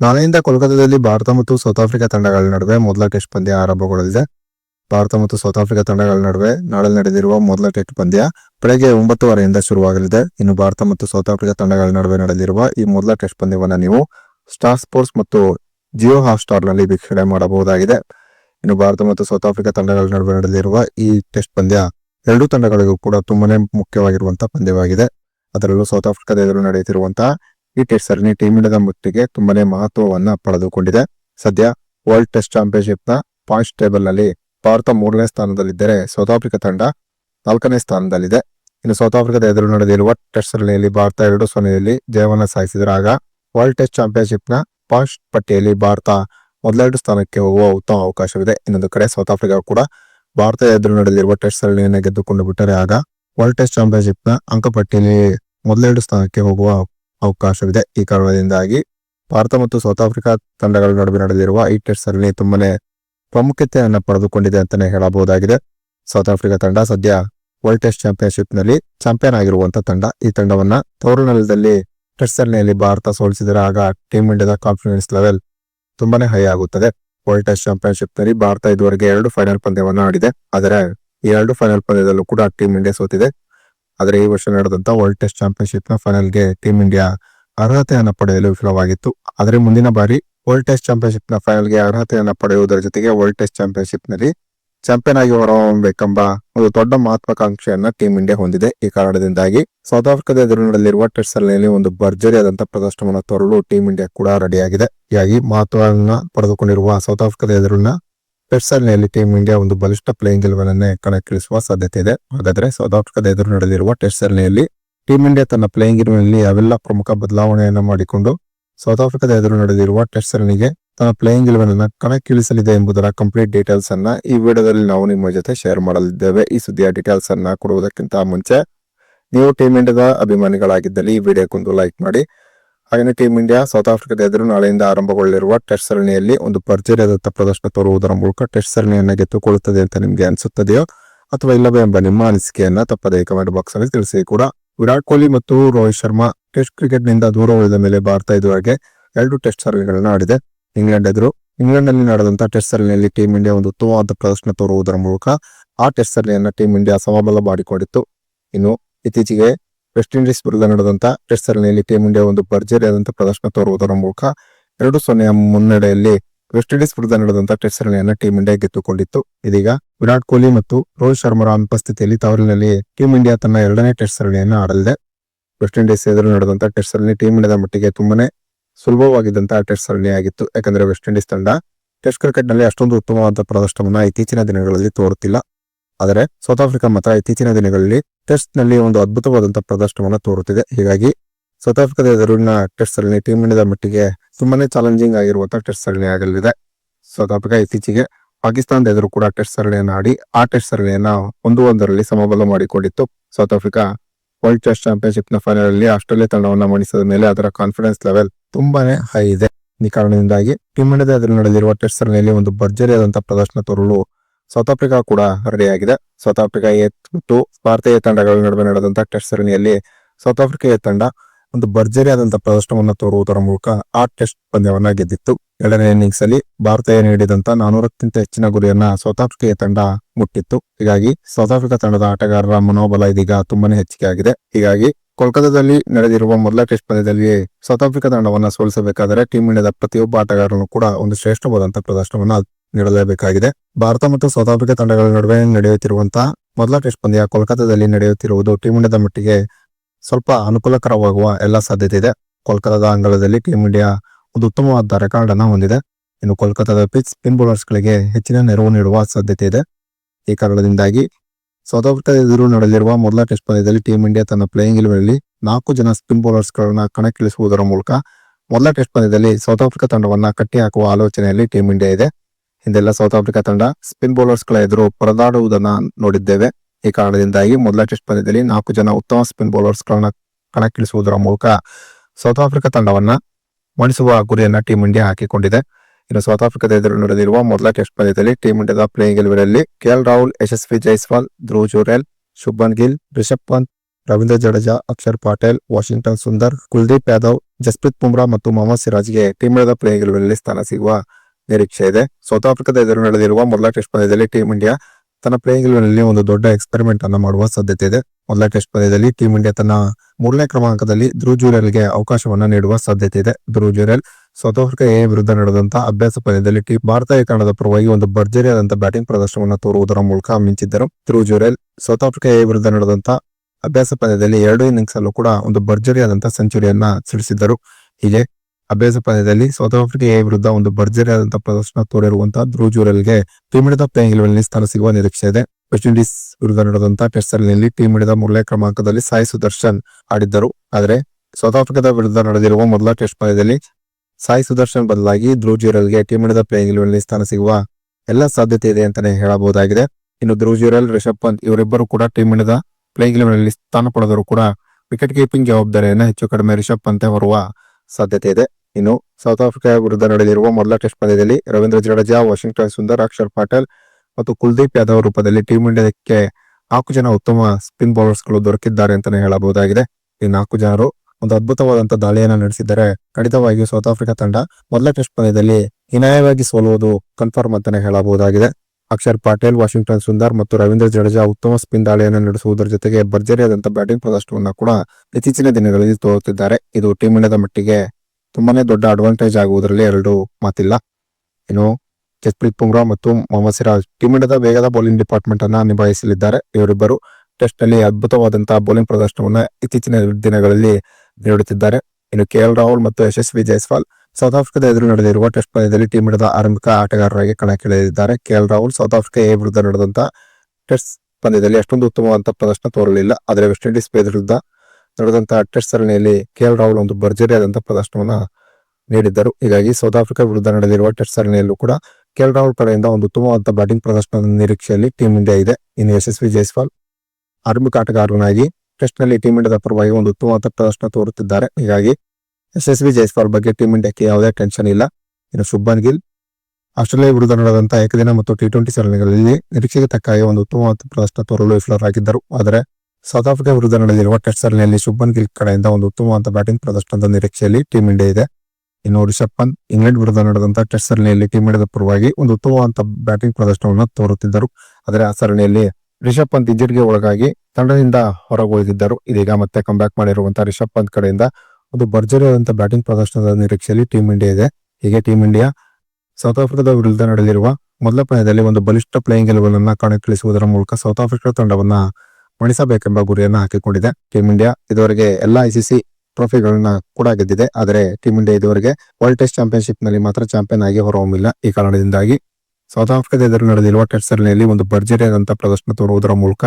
ನಾಳೆಯಿಂದ ಕೋಲ್ಕತಾದಲ್ಲಿ ಭಾರತ ಮತ್ತು south Africa ತಂಡಗಳ ನಡುವೆ ಮೊದಲ ಟೆಸ್ಟ್ ಪಂದ್ಯ ಆರಂಭಗೊಳ್ಳಲಿದೆ. ಭಾರತ ಮತ್ತು ಸೌತ್ ಆಫ್ರಿಕಾ ತಂಡಗಳ ನಡುವೆ ನಾಳೆ ನಡೆದಿರುವ ಮೊದಲ ಟೆಸ್ಟ್ ಪಂದ್ಯ ಬೆಳಗ್ಗೆ ಒಂಬತ್ತುವರೆಯಿಂದ ಶುರುವಾಗಲಿದೆ. ಇನ್ನು ಭಾರತ ಮತ್ತು ಸೌತ್ ಆಫ್ರಿಕಾ ತಂಡಗಳ ನಡುವೆ ನಡೆದಿರುವ ಈ ಮೊದಲ ಟೆಸ್ಟ್ ಪಂದ್ಯವನ್ನು ನೀವು ಸ್ಟಾರ್ ಸ್ಪೋರ್ಟ್ಸ್ ಮತ್ತು ಜಿಯೋ ಹಾಟ್ ಸ್ಟಾರ್ನಲ್ಲಿ ವೀಕ್ಷಣೆ ಮಾಡಬಹುದಾಗಿದೆ. ಇನ್ನು ಭಾರತ ಮತ್ತು ಸೌತ್ ಆಫ್ರಿಕಾ ತಂಡಗಳ ನಡುವೆ ನಡೆದಿರುವ ಈ ಟೆಸ್ಟ್ ಪಂದ್ಯ ಎರಡೂ ತಂಡಗಳಿಗೂ ಕೂಡ ತುಂಬಾನೇ ಮುಖ್ಯವಾಗಿರುವಂತಹ ಪಂದ್ಯವಾಗಿದೆ. ಅದರಲ್ಲೂ ಸೌತ್ ಆಫ್ರಿಕಾದ ಎದುರು ನಡೆಯುತ್ತಿರುವಂತಹ ಈ ಟೆಸ್ಟ್ ಸರಣಿ ಟೀಮ್ ಇಂಡಿಯಾದ ಮಟ್ಟಿಗೆ ತುಂಬಾನೇ ಮಹತ್ವವನ್ನ ಪಡೆದುಕೊಂಡಿದೆ. ಸದ್ಯ ವರ್ಲ್ಡ್ ಟೆಸ್ಟ್ ಚಾಂಪಿಯನ್ಶಿಪ್ನ ಪಾಯಿಂಟ್ಸ್ ಟೇಬಲ್ನಲ್ಲಿ ಭಾರತ ಮೂರನೇ ಸ್ಥಾನದಲ್ಲಿದ್ದರೆ ಸೌತ್ ಆಫ್ರಿಕಾ ತಂಡ ನಾಲ್ಕನೇ ಸ್ಥಾನದಲ್ಲಿದೆ. ಇನ್ನು ಸೌತ್ ಆಫ್ರಿಕಾದ ಎದುರು ನಡೆದಿರುವ ಟೆಸ್ಟ್ ಸರಣಿಯಲ್ಲಿ ಭಾರತ ಎರಡು ಸೊನ್ನೆಯಲ್ಲಿ ಜಯವನ್ನು ಆಗ ವರ್ಲ್ಡ್ ಟೆಸ್ಟ್ ಚಾಂಪಿಯನ್ಶಿಪ್ನ ಪಾಯಿಂಟ್ಸ್ ಪಟ್ಟಿಯಲ್ಲಿ ಭಾರತ ಮೊದಲೆರಡು ಸ್ಥಾನಕ್ಕೆ ಹೋಗುವ ಉತ್ತಮ ಅವಕಾಶವಿದೆ. ಇನ್ನೊಂದು ಕಡೆ ಸೌತ್ ಆಫ್ರಿಕಾ ಕೂಡ ಭಾರತ ಎದುರು ನಡೆದಿರುವ ಟೆಸ್ಟ್ ಸರಣಿಯನ್ನು ಗೆದ್ದುಕೊಂಡು ಬಿಟ್ಟರೆ ಆಗ ವರ್ಲ್ಡ್ ಟೆಸ್ಟ್ ಚಾಂಪಿಯನ್ಶಿಪ್ನ ಅಂಕಪಟ್ಟಿಯಲ್ಲಿ ಮೊದಲೆರಡು ಸ್ಥಾನಕ್ಕೆ ಹೋಗುವ ಅವಕಾಶವಿದೆ. ಈ ಕಾರಣದಿಂದಾಗಿ ಭಾರತ ಮತ್ತು ಸೌತ್ ಆಫ್ರಿಕಾ ತಂಡಗಳ ನಡುವೆ ನಡೆದಿರುವ ಈ ಟೆಸ್ಟ್ ಸರಣಿ ತುಂಬಾನೇ ಪ್ರಾಮುಖ್ಯತೆಯನ್ನು ಪಡೆದುಕೊಂಡಿದೆ ಅಂತಾನೆ ಹೇಳಬಹುದಾಗಿದೆ. ಸೌತ್ ಆಫ್ರಿಕಾ ತಂಡ ಸದ್ಯ ವರ್ಲ್ಡ್ ಟೆಸ್ಟ್ ಚಾಂಪಿಯನ್ಶಿಪ್ನಲ್ಲಿ ಚಾಂಪಿಯನ್ ಆಗಿರುವಂತಹ ತಂಡ. ಈ ತಂಡವನ್ನ ತವರು ನೆಲದಲ್ಲಿ ಟೆಸ್ಟ್ ಸರಣಿಯಲ್ಲಿ ಭಾರತ ಸೋಲಿಸಿದರೆ ಆಗ ಟೀಮ್ ಇಂಡಿಯಾದ ಕಾನ್ಫಿಡೆನ್ಸ್ ಲೆವೆಲ್ ತುಂಬಾನೇ ಹೈ ಆಗುತ್ತದೆ. ವರ್ಲ್ಡ್ ಟೆಸ್ಟ್ ಚಾಂಪಿಯನ್ಶಿಪ್ನಲ್ಲಿ ಭಾರತ ಇದುವರೆಗೆ ಎರಡು ಫೈನಲ್ ಪಂದ್ಯವನ್ನು ಆಡಿದೆ. ಆದರೆ ಈ ಎರಡು ಫೈನಲ್ ಪಂದ್ಯದಲ್ಲೂ ಕೂಡ ಟೀಮ್ ಇಂಡಿಯಾ ಸೋತಿದೆ. ಆದರೆ ಈ ವರ್ಷ ನಡೆದಂತ ವರ್ಲ್ಡ್ ಟೆಸ್ಟ್ ಚಾಂಪಿಯನ್ಶಿಪ್ನ ಫೈನಲ್ಗೆ ಟೀಮ್ ಇಂಡಿಯಾ ಅರ್ಹತೆಯನ್ನು ಪಡೆಯಲು ವಿಫಲವಾಗಿತ್ತು. ಆದರೆ ಮುಂದಿನ ಬಾರಿ ವರ್ಲ್ಡ್ ಟೆಸ್ಟ್ ಚಾಂಪಿಯನ್ಶಿಪ್ನ ಫೈನಲ್ಗೆ ಅರ್ಹತೆಯನ್ನು ಪಡೆಯುವುದರ ಜೊತೆಗೆ ವರ್ಲ್ಡ್ ಟೆಸ್ಟ್ ಚಾಂಪಿಯನ್ಶಿಪ್ನಲ್ಲಿ ಚಾಂಪಿಯನ್ ಆಗಿ ಹೊರಹೊಮ್ಮಬೇಕೆಂಬ ಒಂದು ದೊಡ್ಡ ಮಹತ್ವಾಕಾಂಕ್ಷೆಯನ್ನ ಟೀಮ್ ಇಂಡಿಯಾ ಹೊಂದಿದೆ. ಈ ಕಾರಣದಿಂದಾಗಿ ಸೌತ್ ಆಫ್ರಿಕಾದ ಎದುರು ನಡೆಯಲಿರುವ ಟೆಸ್ಟ್ ಸರಣಿಯಲ್ಲಿ ಒಂದು ಭರ್ಜರಿಯಾದಂತಹ ಪ್ರದರ್ಶನವನ್ನು ತೋರಲು ಟೀಮ್ ಇಂಡಿಯಾ ಕೂಡ ರೆಡಿಯಾಗಿದೆ ಹೀಗಾಗಿ ಮಹತ್ವವನ್ನು ಪಡೆದುಕೊಂಡಿರುವ ಸೌತ್ ಆಫ್ರಿಕಾದ ಎದುರಿನ ಟೆಸ್ಟ್ನಲ್ಲಿ ಟೀಮ್ ಇಂಡಿಯಾ ಒಂದು ಬಲಿಷ್ಠ ಪ್ಲೇಯಿಂಗ್ ಗೆಲುವನ್ನೇ ಕಣಕ್ಕಿಳಿಸುವ ಸಾಧ್ಯತೆ ಇದೆ. ಹಾಗಾದ್ರೆ ಸೌತ್ ಆಫ್ರಿಕಾದ ಎದುರು ನಡೆದಿರುವ ಟೆಸ್ಟ್ ಸರಣಿಯಲ್ಲಿ ಟೀಮ್ ಇಂಡಿಯಾ ತನ್ನ ಪ್ಲೇಯಿಂಗ್ನಲ್ಲಿ ಅವೆಲ್ಲ ಪ್ರಮುಖ ಬದಲಾವಣೆಯನ್ನು ಮಾಡಿಕೊಂಡು ಸೌತ್ ಆಫ್ರಿಕಾದ ಎದುರು ನಡೆದಿರುವ ಟೆಸ್ಟ್ ಸರಣಿಗೆ ತನ್ನ ಪ್ಲೇಯಿಂಗ್ ಇಲೆವೆನ್ ಕಣಕ್ಕಿಳಿಸಲಿದೆ ಎಂಬುದರ ಕಂಪ್ಲೀಟ್ ಡೀಟೇಲ್ಸ್ ಅನ್ನ ಈ ವಿಡಿಯೋದಲ್ಲಿ ನಾವು ನಿಮ್ಮ ಜೊತೆ ಶೇರ್ ಮಾಡಲಿದ್ದೇವೆ. ಈ ಸುದ್ದಿಯ ಡೀಟೇಲ್ಸ್ ಅನ್ನ ಕೊಡುವುದಕ್ಕಿಂತ ಮುಂಚೆ ನೀವು ಟೀಮ್ ಇಂಡಿಯಾದ ಅಭಿಮಾನಿಗಳಾಗಿದ್ದಲ್ಲಿ ಈ ವಿಡಿಯೋಕ್ಕೊಂದು ಲೈಕ್ ಮಾಡಿ ಹಾಗೆಯೇ ಟೀಮ್ ಇಂಡಿಯಾ ಸೌತ್ ಆಫ್ರಿಕಾದ ಎದುರು ನಾಳೆಯಿಂದ ಆರಂಭಗೊಳ್ಳಲಿರುವ ಟೆಸ್ಟ್ ಸರಣಿಯಲ್ಲಿ ಒಂದು ಭರ್ಜರಿಯಾದಂಥ ಪ್ರದರ್ಶನ ತೋರುವುದರ ಮೂಲಕ ಟೆಸ್ಟ್ ಸರಣಿಯನ್ನು ಗೆದ್ದುಕೊಳ್ಳುತ್ತದೆ ಅಂತ ನಿಮಗೆ ಅನಿಸುತ್ತದೆಯೋ ಅಥವಾ ಇಲ್ಲವೇ ಎಂಬ ನಿಮ್ಮ ಅನಿಸಿಕೆಯನ್ನು ತಪ್ಪದೇ ಕಮೆಂಟ್ ಬಾಕ್ಸ್ ಅಲ್ಲಿ ತಿಳಿಸಿ ಕೂಡ. ವಿರಾಟ್ ಕೊಹ್ಲಿ ಮತ್ತು ರೋಹಿತ್ ಶರ್ಮಾ ಟೆಸ್ಟ್ ಕ್ರಿಕೆಟ್ನಿಂದ ದೂರ ಉಳಿದ ಮೇಲೆ ಭಾರತ ಇದುವರೆಗೆ ಎರಡು ಟೆಸ್ಟ್ ಸರಣಿಗಳನ್ನು ಆಡಿದೆ. ಇಂಗ್ಲೆಂಡ್ ಎದುರು. ಇಂಗ್ಲೆಂಡ್ನಲ್ಲಿ ನಡೆದಂತಹ ಟೆಸ್ಟ್ ಸರಣಿಯಲ್ಲಿ ಟೀಮ್ ಇಂಡಿಯಾ ಒಂದು ಉತ್ತಮವಾದ ಪ್ರದರ್ಶನ ತೋರುವುದರ ಮೂಲಕ ಆ ಟೆಸ್ಟ್ ಸರಣಿಯನ್ನು ಟೀಮ್ ಇಂಡಿಯಾ ಸಮಬಲ ಮಾಡಿಕೊಂಡಿತ್ತು. ಇನ್ನು ಇತ್ತೀಚೆಗೆ ವೆಸ್ಟ್ ಇಂಡೀಸ್ ವಿರುದ್ಧ ನಡೆದಂತ ಟೆಸ್ಟ್ ಸರಣಿಯಲ್ಲಿ ಟೀಮ್ ಇಂಡಿಯಾ ಒಂದು ಭರ್ಜರಿಯಾದಂತಹ ಪ್ರದರ್ಶನ ತೋರುವುದರ ಮೂಲಕ ಎರಡು ಸೊನ್ನೆಯ ಮುನ್ನಡೆಯಲ್ಲಿ ವೆಸ್ಟ್ ಇಂಡೀಸ್ ವಿರುದ್ಧ ನಡೆದಂತಹ ಟೆಸ್ಟ್ ಸರಣಿಯನ್ನ ಟೀಮ್ ಇಂಡಿಯಾ ಗೆದ್ದುಕೊಂಡಿತ್ತು. ಇದೀಗ ವಿರಾಟ್ ಕೊಹ್ಲಿ ಮತ್ತು ರೋಹಿತ್ ಶರ್ಮರ ಅನುಪಸ್ಥಿತಿಯಲ್ಲಿ ತವರಿನಲ್ಲಿ ಟೀಮ್ ಇಂಡಿಯಾ ತನ್ನ ಎರಡನೇ ಟೆಸ್ಟ್ ಸರಣಿಯನ್ನು ಆಡಲಿದೆ. ವೆಸ್ಟ್ ಇಂಡೀಸ್ ಎದುರು ನಡೆದಂತ ಟೆಸ್ಟ್ ಸರಣಿ ಟೀಮ್ ಇಂಡಿಯಾದ ಮಟ್ಟಿಗೆ ತುಂಬಾನೇ ಸುಲಭವಾಗಿದ್ದಂತಹ ಟೆಸ್ಟ್ ಸರಣಿಯಾಗಿತ್ತು. ಯಾಕಂದ್ರೆ ವೆಸ್ಟ್ ಇಂಡೀಸ್ ತಂಡ ಟೆಸ್ಟ್ ಕ್ರಿಕೆಟ್ನಲ್ಲಿ ಅಷ್ಟೊಂದು ಉತ್ತಮವಾದ ಪ್ರದರ್ಶನವನ್ನ ಇತ್ತೀಚಿನ ದಿನಗಳಲ್ಲಿ ತೋರುತ್ತಿಲ್ಲ. ಆದರೆ ಸೌತ್ ಆಫ್ರಿಕಾ ಮಾತ್ರ ಇತ್ತೀಚಿನ ದಿನಗಳಲ್ಲಿ ಟೆಸ್ಟ್ನಲ್ಲಿ ಒಂದು ಅದ್ಭುತವಾದಂತಹ ಪ್ರದರ್ಶನವನ್ನು ತೋರುತ್ತಿದೆ. ಹೀಗಾಗಿ ಸೌತ್ ಆಫ್ರಿಕಾದ ಎದುರಿನ ಟೆಸ್ಟ್ ಸರಣಿ ಟೀಮ್ ಇಂಡಿಯಾದ ಮಟ್ಟಿಗೆ ತುಂಬಾನೇ ಚಾಲೆಂಜಿಂಗ್ ಆಗಿರುವಂತಹ ಟೆಸ್ಟ್ ಸರಣಿ ಆಗಲಿದೆ. ಸೌತ್ ಆಫ್ರಿಕಾ ಇತ್ತೀಚೆಗೆ ಪಾಕಿಸ್ತಾನದ ಎದುರು ಕೂಡ ಟೆಸ್ಟ್ ಸರಣಿಯನ್ನು ಆಡಿ, ಆ ಟೆಸ್ಟ್ ಸರಣಿಯನ್ನ ಒಂದು ಒಂದರಲ್ಲಿ ಸಮಬಲ ಮಾಡಿಕೊಂಡಿತ್ತು. ಸೌತ್ ಆಫ್ರಿಕಾ ವರ್ಲ್ಡ್ ಟೆಸ್ಟ್ ಚಾಂಪಿಯನ್ಶಿಪ್ನ ಫೈನಲ್ ಅಲ್ಲಿ ಆಸ್ಟ್ರೇಲಿಯಾ ತಂಡವನ್ನು ಮಣಿಸಿದ ಮೇಲೆ ಅದರ ಕಾನ್ಫಿಡೆನ್ಸ್ ಲೆವೆಲ್ ತುಂಬಾನೇ ಹೈ ಇದೆ. ಈ ಕಾರಣದಿಂದಾಗಿ ಟೀಮ್ ಇಂಡಿಯಾದ ಎದುರು ನಡೆದಿರುವ ಟೆಸ್ಟ್ ಸರಣಿಯಲ್ಲಿ ಒಂದು ಭರ್ಜರಿಯಾದಂತಹ ಪ್ರದರ್ಶನ ತೋರಲು ಸೌತ್ ಆಫ್ರಿಕಾ ಕೂಡ ರೆಡಿಯಾಗಿದೆ ಸೌತ್ ಆಫ್ರಿಕಾ ಎ ಮತ್ತು ಭಾರತೀಯ ತಂಡಗಳ ನಡುವೆ ನಡೆದಂತಹ ಟೆಸ್ಟ್ ಸರಣಿಯಲ್ಲಿ ಸೌತ್ ಆಫ್ರಿಕಾ ತಂಡ ಒಂದು ಭರ್ಜರಿಯಾದಂತಹ ಪ್ರದರ್ಶನವನ್ನು ತೋರುವುದರ ಮೂಲಕ ಆ ಟೆಸ್ಟ್ ಪಂದ್ಯವನ್ನ ಗೆದ್ದಿತ್ತು. ಎರಡನೇ ಇನ್ನಿಂಗ್ಸ್ ಅಲ್ಲಿ ಭಾರತ ನೀಡಿದಂತ ನಾನೂರಕ್ಕಿಂತ ಹೆಚ್ಚಿನ ಗುರಿಯನ್ನ ಸೌತ್ ಆಫ್ರಿಕಾ ತಂಡ ಮುಟ್ಟಿತ್ತು. ಹೀಗಾಗಿ ಸೌತ್ ಆಫ್ರಿಕಾ ತಂಡದ ಆಟಗಾರರ ಮನೋಬಲ ಇದೀಗ ತುಂಬಾನೇ ಹೆಚ್ಚಿಗೆ ಆಗಿದೆ. ಹೀಗಾಗಿ ಕೋಲ್ಕತ್ತಾದಲ್ಲಿ ನಡೆದಿರುವ ಮೊದಲ ಟೆಸ್ಟ್ ಪಂದ್ಯದಲ್ಲಿ ಸೌತ್ ಆಫ್ರಿಕಾ ತಂಡವನ್ನು ಸೋಲಿಸಬೇಕಾದರೆ ಟೀಮ್ ಇಂಡಿಯಾದ ಪ್ರತಿಯೊಬ್ಬ ಆಟಗಾರನು ಕೂಡ ಒಂದು ಶ್ರೇಷ್ಠವಾದಂತಹ ಪ್ರದರ್ಶನವನ್ನ ನೀಡಲೇಬೇಕಾಗಿದೆ. ಭಾರತ ಮತ್ತು ಸೌತ್ ಆಫ್ರಿಕಾ ತಂಡಗಳ ನಡುವೆ ನಡೆಯುತ್ತಿರುವಂತಹ ಮೊದಲ ಟೆಸ್ಟ್ ಪಂದ್ಯ ಕೋಲ್ಕತ್ತಾದಲ್ಲಿ ನಡೆಯುತ್ತಿರುವುದು ಟೀಮ್ ಇಂಡಿಯಾದ ಮಟ್ಟಿಗೆ ಸ್ವಲ್ಪ ಅನುಕೂಲಕರವಾಗುವ ಎಲ್ಲ ಸಾಧ್ಯತೆ ಇದೆ. ಕೋಲ್ಕತ್ತಾದ ಅಂಗಳದಲ್ಲಿ ಟೀಮ್ ಇಂಡಿಯಾ ಒಂದು ಉತ್ತಮವಾದ ರೆಕಾರ್ಡ್ ಅನ್ನ ಹೊಂದಿದೆ. ಇನ್ನು ಕೋಲ್ಕತ್ತಾದ ಪಿಚ್ ಸ್ಪಿನ್ ಬೌಲರ್ಸ್ ಗಳಿಗೆ ಹೆಚ್ಚಿನ ನೆರವು ನೀಡುವ ಸಾಧ್ಯತೆ ಇದೆ. ಈ ಕಾರಣದಿಂದಾಗಿ ಸೌತ್ ಆಫ್ರಿಕಾ ಎದುರು ನಡೆಯಲಿರುವ ಮೊದಲ ಟೆಸ್ಟ್ ಪಂದ್ಯದಲ್ಲಿ ಟೀಮ್ ಇಂಡಿಯಾ ತನ್ನ ಪ್ಲೇಯಿಂಗ್ ಇಲೆವೆನಲ್ಲಿ ನಾಲ್ಕು ಜನ ಸ್ಪಿನ್ ಬೌಲರ್ಸ್ ಗಳನ್ನ ಕಣಕ್ಕಿಳಿಸುವುದರ ಮೂಲಕ ಮೊದಲ ಟೆಸ್ಟ್ ಪಂದ್ಯದಲ್ಲಿ ಸೌತ್ ಆಫ್ರಿಕಾ ತಂಡವನ್ನ ಕಟ್ಟಿ ಹಾಕುವ ಆಲೋಚನೆಯಲ್ಲಿ ಟೀಮ್ ಇಂಡಿಯಾ ಇದೆ. ಹಿಂದೆಲ್ಲ ಸೌತ್ ಆಫ್ರಿಕಾ ತಂಡ ಸ್ಪಿನ್ ಬೌಲರ್ಸ್ಗಳ ಎದುರು ಪರದಾಡುವುದನ್ನ ನೋಡಿದ್ದೇವೆ. ಈ ಕಾರಣದಿಂದಾಗಿ ಮೊದಲ ಟೆಸ್ಟ್ ಪಂದ್ಯದಲ್ಲಿ ನಾಲ್ಕು ಜನ ಉತ್ತಮ ಸ್ಪಿನ್ ಬೌಲರ್ಸ್ ಗಳನ್ನ ಕಣಕ್ಕಿಳಿಸುವುದರ ಮೂಲಕ ಸೌತ್ ಆಫ್ರಿಕಾ ತಂಡವನ್ನ ಮಣಿಸುವ ಗುರಿಯನ್ನ ಟೀಮ್ ಇಂಡಿಯಾ ಹಾಕಿಕೊಂಡಿದೆ. ಇನ್ನು ಸೌತ್ ಆಫ್ರಿಕಾದ ಎದುರು ನಡೆದಿರುವ ಮೊದಲ ಟೆಸ್ಟ್ ಪಂದ್ಯದಲ್ಲಿ ಟೀಮ್ ಇಂಡಿಯಾದ playing K KL Rahul Yashasvi Jaiswal Dhruv Jurel Shubman Gill, Rishabh Pant, Ravindra Jadeja, Axar Patel, Washington Sundar, Kuldeep Yadav, Jasprit Bumrah ಮತ್ತು ಮೊಹಮ್ಮದ್ ಸಿರಾಜ್ಗೆ ಟೀಮ್ ಇಂಡಿಯಾದ ಪ್ಲೇಯರ್ಗಳಲ್ಲಿ ಸ್ಥಾನ ಸಿಗುವ ನಿರೀಕ್ಷೆ ಇದೆ. ಸೌತ್ ಆಫ್ರಿಕಾದ ಎದುರು ನಡೆದಿರುವ ಮೊದಲ ಟೆಸ್ಟ್ ಪಂದ್ಯದಲ್ಲಿ ಟೀಮ್ ಇಂಡಿಯಾ ತನ್ನ ಪ್ಲೇಯಿಂಗ್ನಲ್ಲಿ ಒಂದು ದೊಡ್ಡ ಎಕ್ಸ್ಪೆರಿಮೆಂಟ್ ಅನ್ನು ಮಾಡುವ ಸಾಧ್ಯತೆ ಇದೆ. ಮೊದಲ ಟೆಸ್ಟ್ ಪಂದ್ಯದಲ್ಲಿ ಟೀಮ್ ಇಂಡಿಯಾ ತನ್ನ ಮೂರನೇ ಕ್ರಮಾಂಕದಲ್ಲಿ ಧ್ರುವ್ಗೆ ಅವಕಾಶವನ್ನು ನೀಡುವ ಸಾಧ್ಯತೆ ಇದೆ. Dhruv Jurel South Africa A ವಿರುದ್ಧ ನಡೆದಂತಹ ಅಭ್ಯಾಸ ಪಂದ್ಯದಲ್ಲಿ ಟೀಮ್ ಭಾರತ ತಂಡದ ಪರವಾಗಿ ಒಂದು ಭರ್ಜರಿಯಾದಂತಹ ಬ್ಯಾಟಿಂಗ್ ಪ್ರದರ್ಶನವನ್ನು ತೋರುವುದರ ಮೂಲಕ ಮಿಂಚಿದ್ದರು. Dhruv Jurel South Africa A ವಿರುದ್ಧ ನಡೆದಂತಹ ಅಭ್ಯಾಸ ಪಂದ್ಯದಲ್ಲಿ ಎರಡು ಇನ್ನಿಂಗ್ಸ್ ಅಲ್ಲೂ ಕೂಡ ಒಂದು ಭರ್ಜರಿಯಾದಂತಹ ಸೆಂಚುರಿಯನ್ನ ಸಿಡಿಸಿದ್ದರು. ಹೀಗೆ ಅಭ್ಯಾಸ ಪಂದ್ಯದಲ್ಲಿ ಸೌತ್ ಆಫ್ರಿಕಾ ಎ ವಿರುದ್ಧ ಒಂದು ಭರ್ಜರಿಯಾದಂತಹ ಪ್ರದರ್ಶನ ತೋರಿರುವಂತಹ ಧ್ರುವ ಜೂರಲ್ಗೆ ಟೀಮ್ ಇಂಡಿಯಾದ ಪ್ಲೇಯಿಂಗ್ನಲ್ಲಿ ಸ್ಥಾನ ಸಿಗುವ ನಿರೀಕ್ಷೆ ಇದೆ. ವೆಸ್ಟ್ ಇಂಡೀಸ್ ವಿರುದ್ಧ ನಡೆದಂತಹ ಟೆಸ್ಟ್ ಸರಣಿಯಲ್ಲಿ ಟೀಮ್ ಇಂಡಿಯಾದ ಮೂರನೇ ಕ್ರಮಾಂಕದಲ್ಲಿ ಸಾಯಿ ಸುದರ್ಶನ್ ಆಡಿದ್ದರು. ಆದರೆ ಸೌತ್ ಆಫ್ರಿಕಾದ ವಿರುದ್ಧ ನಡೆದಿರುವ ಮೊದಲ ಟೆಸ್ಟ್ ಪಂದ್ಯದಲ್ಲಿ ಸಾಯಿ ಸುದರ್ಶನ್ ಬದಲಾಗಿ ಧ್ರುವ ಜೂರಲ್ಗೆ ಟೀಮ್ ಇಂಡಿಯಾದ ಪ್ಲೇಯಿಂಗ್ನಲ್ಲಿ ಸ್ಥಾನ ಸಿಗುವ ಎಲ್ಲ ಸಾಧ್ಯತೆ ಇದೆ ಅಂತಾನೆ ಹೇಳಬಹುದಾಗಿದೆ. ಇನ್ನು ಧ್ರುವ ಜೂರಲ್ ರಿಷಬ್ ಪಂತ್ ಇವರಿಬ್ಬರು ಕೂಡ ಟೀಮ್ ಇಂಡಿಯಾದ ಪ್ಲೇಯಿಂಗ್ನಲ್ಲಿ ಸ್ಥಾನ ಪಡೆದರೂ ಕೂಡ ವಿಕೆಟ್ ಕೀಪಿಂಗ್ ಜವಾಬ್ದಾರಿಯನ್ನು ಹೆಚ್ಚು ಕಡಿಮೆ ರಿಷಬ್ ಪಂತೆ ಹೊರುವ ಸಾಧ್ಯತೆ ಇದೆ. ಇನ್ನು ಸೌತ್ ಆಫ್ರಿಕಾ ವಿರುದ್ಧ ನಡೆದಿರುವ ಮೊದಲ ಟೆಸ್ಟ್ ಪಂದ್ಯದಲ್ಲಿ ರವೀಂದ್ರ ಜಡೇಜಾ ವಾಷಿಂಗ್ಟನ್ ಸುಂದರ್ ಅಕ್ಷರ್ ಪಾಟೇಲ್ ಮತ್ತು ಕುಲ್ದೀಪ್ ಯಾದವ್ ರೂಪದಲ್ಲಿ ಟೀಮ್ ಇಂಡಿಯಾಕ್ಕೆ ನಾಲ್ಕು ಜನ ಉತ್ತಮ ಸ್ಪಿನ್ ಬೌಲರ್ಸ್ಗಳು ದೊರಕಿದ್ದಾರೆ ಅಂತಾನೆ ಹೇಳಬಹುದಾಗಿದೆ. ಈ ನಾಲ್ಕು ಜನರು ಒಂದು ಅದ್ಭುತವಾದಂತಹ ದಾಳಿಯನ್ನು ನಡೆಸಿದ್ದಾರೆ ಖಂಡಿತವಾಗಿಯೂ ಸೌತ್ ಆಫ್ರಿಕಾ ತಂಡ ಮೊದಲ ಟೆಸ್ಟ್ ಪಂದ್ಯದಲ್ಲಿ ಹಿನಾಯವಾಗಿ ಸೋಲುವುದು ಕನ್ಫರ್ಮ್ ಅಂತಾನೆ ಹೇಳಬಹುದಾಗಿದೆ. ಅಕ್ಷರ್ ಪಾಟೇಲ್ ವಾಷಿಂಗ್ಟನ್ ಸುಂದರ್ ಮತ್ತು ರವೀಂದ್ರ ಜಡೇಜಾ ಉತ್ತಮ ಸ್ಪಿನ್ ದಾಳಿಯನ್ನು ನಡೆಸುವುದರ ಜೊತೆಗೆ ಭರ್ಜರಿಯಾದಂತಹ ಬ್ಯಾಟಿಂಗ್ ಪ್ರದರ್ಶನವನ್ನು ಕೂಡ ಇತ್ತೀಚಿನ ದಿನಗಳಲ್ಲಿ ತೋರುತ್ತಿದ್ದಾರೆ. ಇದು ಟೀಮ್ ಇಂಡಿಯಾದ ಮಟ್ಟಿಗೆ ತುಂಬಾನೇ ದೊಡ್ಡ ಅಡ್ವಾಂಟೇಜ್ ಆಗುವುದರಲ್ಲಿ ಎರಡು ಮಾತಿಲ್ಲ. ಇನ್ನು ಜಸ್ಪ್ರೀತ್ ಬುಮ್ರಾ ಮತ್ತು ಮೊಹಮ್ಮದ್ ಸಿರಾಜ್ ಟೀಮ್ ಇಂಡಿಯಾದ ವೇಗದ ಬೌಲಿಂಗ್ ಡಿಪಾರ್ಟ್ಮೆಂಟ್ ಅನ್ನ ನಿಭಾಯಿಸಲಿದ್ದಾರೆ. ಇವರಿಬ್ಬರು ಟೆಸ್ಟ್ನಲ್ಲಿ ಅದ್ಭುತವಾದಂತಹ ಬೌಲಿಂಗ್ ಪ್ರದರ್ಶನವನ್ನ ಇತ್ತೀಚಿನ ದಿನಗಳಲ್ಲಿ ನೀಡುತ್ತಿದ್ದಾರೆ. ಇನ್ನು ಕೆ ಎಲ್ ರಾಹುಲ್ ಮತ್ತು ಯಶಸ್ವಿ ಜೈಸ್ವಾಲ್ ಸೌತ್ ಆಫ್ರಿಕಾದ ಎದುರು ನಡೆದಿರುವ ಟೆಸ್ಟ್ ಪಂದ್ಯದಲ್ಲಿ ಟೀಮ್ ಇಂಡಿಯಾದ ಆರಂಭಿಕ ಆಟಗಾರರಾಗಿ ಕಣಕ್ಕಿಳಿದಿದ್ದಾರೆ. K L Rahul South Africa A ವಿರುದ್ಧ ನಡೆದಂತ ಟೆಸ್ಟ್ ಪಂದ್ಯದಲ್ಲಿ ಅಷ್ಟೊಂದು ಉತ್ತಮವಾದಂತಹ ಪ್ರದರ್ಶನ ತೋರಲಿಲ್ಲ. ಆದರೆ ವೆಸ್ಟ್ ಇಂಡೀಸ್ ವಿರುದ್ಧ ನಡೆದಂತಹ ಟೆಸ್ಟ್ ಸರಣಿಯಲ್ಲಿ ಕೆ ಎಲ್ ರಾಹುಲ್ ಒಂದು ಭರ್ಜರಿಯಾದಂತಹ ಪ್ರದರ್ಶನವನ್ನು ನೀಡಿದ್ದರು. ಹೀಗಾಗಿ ಸೌತ್ ಆಫ್ರಿಕಾ ವಿರುದ್ಧ ನಡೆದಿರುವ ಟೆಸ್ಟ್ ಸರಣಿಯಲ್ಲೂ ಕೂಡ ಕೆ ಎಲ್ ರಾಹುಲ್ ಕಡೆಯಿಂದ ಒಂದು ಉತ್ತಮವಾದ ಬ್ಯಾಟಿಂಗ್ ಪ್ರದರ್ಶನ ನಿರೀಕ್ಷೆಯಲ್ಲಿ ಟೀಮ್ ಇಂಡಿಯಾ ಇದೆ. ಇನ್ನು ಯಶಸ್ವಿ ಜೈಸ್ವಾಲ್ ಆರಂಭಿಕ ಆಟಗಾರನಾಗಿ ಟೆಸ್ಟ್ನಲ್ಲಿ ಟೀಮ್ ಇಂಡಿಯಾದ ಪರವಾಗಿ ಒಂದು ಉತ್ತಮವಾದ ಪ್ರದರ್ಶನ ತೋರುತ್ತಿದ್ದಾರೆ. ಹೀಗಾಗಿ ಯಶಸ್ವಿ ಜೈಸ್ವಾಲ್ ಬಗ್ಗೆ ಟೀಮ್ ಇಂಡಿಯಾಕ್ಕೆ ಯಾವುದೇ ಟೆನ್ಷನ್ ಇಲ್ಲ. ಇನ್ನು ಶುಭನ್ ಗಿಲ್ ಆಸ್ಟ್ರೇಲಿಯಾ ವಿರುದ್ಧ ನಡೆದಂತಹ ಏಕದಿನ ಮತ್ತು ಟಿ ಟ್ವೆಂಟಿ ಸರಣಿಗಳಲ್ಲಿ ನಿರೀಕ್ಷೆಗೆ ತಕ್ಕ ಒಂದು ಉತ್ತಮವಾದ ಪ್ರದರ್ಶನ ತೋರಲು ವಿಫಲರಾಗಿದ್ದರು. ಆದರೆ ಸೌತ್ ಆಫ್ರಿಕಾ ವಿರುದ್ಧ ನಡೆದಿರುವ ಟೆಸ್ಟ್ ಸರಣಿಯಲ್ಲಿ ಶುಭನ್ ಗಿಲ್ ಕಡೆಯಿಂದ ಒಂದು ಉತ್ತಮವಾದ ಬ್ಯಾಟಿಂಗ್ ಪ್ರದರ್ಶನದ ನಿರೀಕ್ಷೆಯಲ್ಲಿ ಟೀಮ್ ಇಂಡಿಯಾ ಇದೆ. ಇನ್ನು ರಿಷಬ್ ಪಂತ್ ಇಂಗ್ಲೆಂಡ್ ವಿರುದ್ಧ ನಡೆದಂತಹ ಟೆಸ್ಟ್ ಸರಣಿಯಲ್ಲಿ ಟೀಮ್ ಇಂಡಿಯಾದ ಪರವಾಗಿ ಒಂದು ಉತ್ತಮವಾದ ಬ್ಯಾಟಿಂಗ್ ಪ್ರದರ್ಶನವನ್ನು ತೋರುತ್ತಿದ್ದರು. ಆದರೆ ಆ ಸರಣಿಯಲ್ಲಿ ರಿಷಬ್ ಪಂತ್ ಇಜರ್ಗೆ ಒಳಗಾಗಿ ತಂಡದಿಂದ ಹೊರಗುಳಿದಿದ್ದರು ಇದೀಗ ಮತ್ತೆ ಕಂಬ್ಯಾಕ್ ಮಾಡಿರುವಂತಹ ರಿಷಬ್ ಪಂತ್ ಕಡೆಯಿಂದ ಒಂದು ಭರ್ಜರಿಯಾದಂತಹ ಬ್ಯಾಟಿಂಗ್ ಪ್ರದರ್ಶನದ ನಿರೀಕ್ಷೆಯಲ್ಲಿ ಟೀಮ್ ಇಂಡಿಯಾ ಇದೆ. ಹೀಗೆ ಟೀಮ್ ಇಂಡಿಯಾ ಸೌತ್ ಆಫ್ರಿಕಾದ ವಿರುದ್ಧ ನಡೆದಿರುವ ಮೊದಲ ಪಂದ್ಯದಲ್ಲಿ ಒಂದು ಬಲಿಷ್ಠ ಪ್ಲೇಯಿಂಗ್ ಗೆಲುವನ್ನು ಕಣಕ್ಕಿಳಿಸುವುದರ ಮೂಲಕ ಸೌತ್ ಆಫ್ರಿಕಾ ತಂಡವನ್ನ ಮಣಿಸಬೇಕೆಂಬ ಗುರಿಯನ್ನು ಹಾಕಿಕೊಂಡಿದೆ. ಟೀಂ ಇಂಡಿಯಾ ಇದುವರೆಗೆ ಎಲ್ಲಾ ಐಸಿಸಿ ಟ್ರೋಫಿಗಳನ್ನ ಕೂಡ ಗೆದ್ದಿದೆ. ಆದರೆ ಟೀಮ್ ಇಂಡಿಯಾ ಇದುವರೆಗೆ ವರ್ಲ್ಡ್ ಟೆಸ್ಟ್ ಚಾಂಪಿಯನ್ಶಿಪ್ನಲ್ಲಿ ಮಾತ್ರ ಚಾಂಪಿಯನ್ ಆಗಿ ಹೊರಹೊಮ್ಮಿಲ್ಲ. ಈ ಕಾರಣದಿಂದಾಗಿ ಸೌತ್ ಆಫ್ರಿಕಾದ ಎದುರು ನಡೆದಿರುವ ಟೆಸ್ಟ್ ಸರಣಿಯಲ್ಲಿ ಒಂದು ಭರ್ಜರಿಯಾದಂತಹ ಪ್ರದರ್ಶನ ತೋರುವುದರ ಮೂಲಕ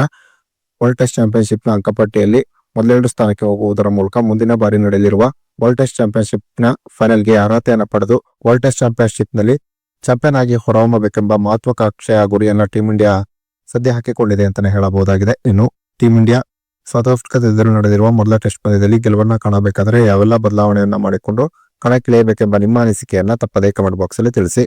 ವರ್ಲ್ಡ್ ಟೆಸ್ಟ್ ಚಾಂಪಿಯನ್ಶಿಪ್ನ ಅಂಕಪಟ್ಟಿಯಲ್ಲಿ ಮೊದಲೆರಡು ಸ್ಥಾನಕ್ಕೆ ಹೋಗುವುದರ ಮೂಲಕ ಮುಂದಿನ ಬಾರಿ ನಡೆಯಲಿರುವ ವರ್ಲ್ಡ್ ಟೆಸ್ಟ್ ಚಾಂಪಿಯನ್ಶಿಪ್ನ ಫೈನಲ್ಗೆ ಅರ್ಹತೆಯನ್ನು ಪಡೆದು ವರ್ಲ್ಡ್ ಟೆಸ್ಟ್ ಚಾಂಪಿಯನ್ಶಿಪ್ನಲ್ಲಿ ಚಾಂಪಿಯನ್ ಆಗಿ ಹೊರಹೊಮ್ಮಬೇಕೆಂಬ ಮಹತ್ವಾಕಾಂಕ್ಷೆಯ ಗುರಿಯನ್ನ ಟೀಮ್ ಇಂಡಿಯಾ ಸದ್ಯ ಹಾಕಿಕೊಂಡಿದೆ ಅಂತಾನೆ ಹೇಳಬಹುದಾಗಿದೆ. ಇನ್ನು ಟೀಮ್ ಇಂಡಿಯಾ, ಸೌತ್ ಆಫ್ರಿಕಾದ ಎದುರು ನಡೆದಿರುವ ಮೊದಲ ಟೆಸ್ಟ್ ಪಂದ್ಯದಲ್ಲಿ ಗೆಲುವನ್ನ ಕಾಣಬೇಕಾದರೆ ಯಾವೆಲ್ಲ ಬದಲಾವಣೆಯನ್ನ ಮಾಡಿಕೊಂಡು ಕಣಕ್ಕಿಳಿಯಬೇಕೆಂಬ ನಿಮ್ಮ ಅನಿಸಿಕೆಯನ್ನ ತಪ್ಪದೇ ಕಮೆಂಟ್ ಬಾಕ್ಸ್ ಅಲ್ಲಿ ತಿಳಿಸಿ.